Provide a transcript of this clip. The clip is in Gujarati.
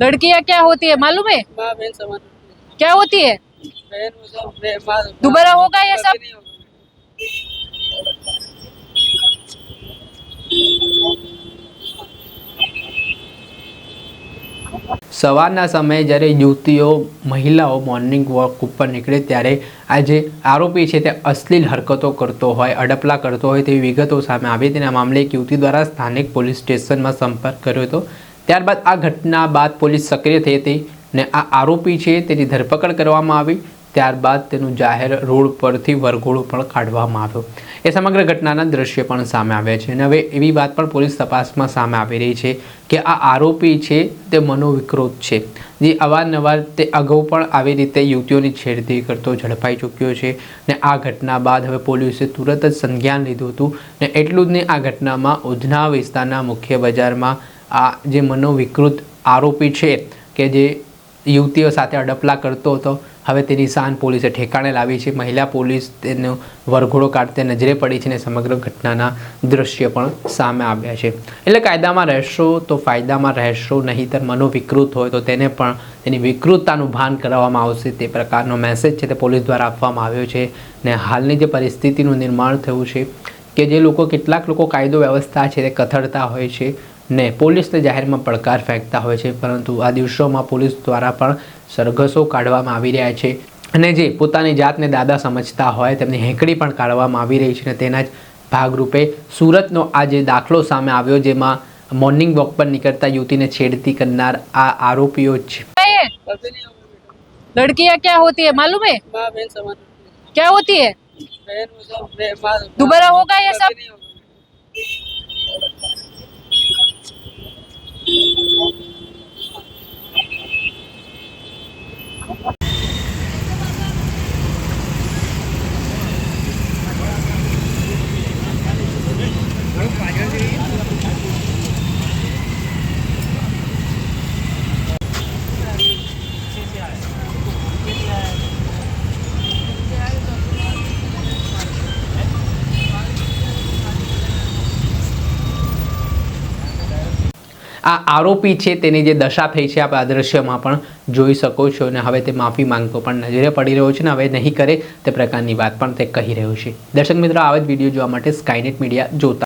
लड़कियां क्या होती है मालूम है माँ बहन समान क्या होती है बहन वो सब बे- माँ दोबारा होगा ये सब? कभी नहीं होगा સવારના સમયે જ્યારે યુવતીઓ મહિલાઓ મોર્નિંગ વોક ઉપર નીકળે ત્યારે આ જે આરોપી છે તે અશ્લીલ હરકતો કરતો હોય અડપલા કરતો હોય તેવી વિગતો સામે આવી તેના મામલે એક યુવતી દ્વારા સ્થાનિક પોલીસ સ્ટેશનમાં સંપર્ક કર્યો હતો ત્યારબાદ આ ઘટના બાદ પોલીસ સક્રિય થઈ હતી ને આ આરોપી છે તેની ધરપકડ કરવામાં આવી. ત્યારબાદ તેનું જાહેર રોડ પરથી વરઘોડો પણ કાઢવામાં આવ્યો. એ સમગ્ર ઘટનાના દ્રશ્ય પણ સામે આવ્યા છે અને હવે એવી વાત પણ પોલીસ તપાસમાં સામે આવી રહી છે કે આ આરોપી છે તે મનોવિકૃત છે. જે અવારનવાર તે અગાઉ પણ આવી રીતે યુવતીઓની છેડતી કરતો ઝડપાઈ ચૂક્યો છે ને આ ઘટના બાદ હવે પોલીસે તુરત જ સંજ્ઞાન લીધું હતું ને એટલું જ નહીં, આ ઘટનામાં ઉધના વિસ્તારના મુખ્ય બજારમાં આ જે મનોવિકૃત આરોપી છે કે જે યુવતીઓ સાથે અડપલા કરતો હતો, હવે તેની શાન પોલીસે ઠેકાણે લાવી છે. મહિલા પોલીસ તેનો વરઘોડો કાઢતે નજરે પડી છે અને સમગ્ર ઘટનાના દ્રશ્ય પણ સામે આવ્યા છે. એટલે કાયદામાં રહેશો તો ફાયદામાં રહેશો, નહીંતર મનોવિકૃત હોય તો તેને પણ તેની વિકૃતતાનું ભાન કરાવવામાં આવશે તે પ્રકારનો મેસેજ છે તે પોલીસ દ્વારા આપવામાં આવ્યો છે. ને હાલની જે પરિસ્થિતિનું નિર્માણ થયું છે કે જે લોકો કેટલાક લોકો કાયદો વ્યવસ્થા છે તે કથળતા હોય છે ને પોલીસને જાહેરમાં પડકાર ફેંકતા હોય છે પરંતુ આ દિવસોમાં પોલીસ દ્વારા પણ સરઘસો કાઢવામાં આવી રહ્યા છે. અને જે પોતાની જાતને દાદા સમજતા હોય તેમની હેંકડી પણ કાઢવામાં આવી રહી છે અને તેના જ ભાગરૂપે સુરતનો આ જે દાખલો સામે આવ્યો જેમાં મોર્નિંગ વોક પર નીકળતા યુવતીને છેડતી કરનાર આ આરોપીઓ છે. લડકીયા ક્યાં હોતી હે? માલુમ હે? ક્યાં હોતી હે? દુબારા હોગા યે સબ? આ આરોપી છે તેની જે દશા થઈ છે, આપ આ દ્રશ્યમાં પણ જોઈ શકો છો અને હવે તે માફી માંગતો પણ નજરે પડી રહ્યો છે ને હવે નહીં કરે તે પ્રકારની વાત પણ તે કહી રહ્યો છે. દર્શક મિત્રો આવા જ વીડિયો જોવા માટે સ્કાયનેટ મીડિયા જોતા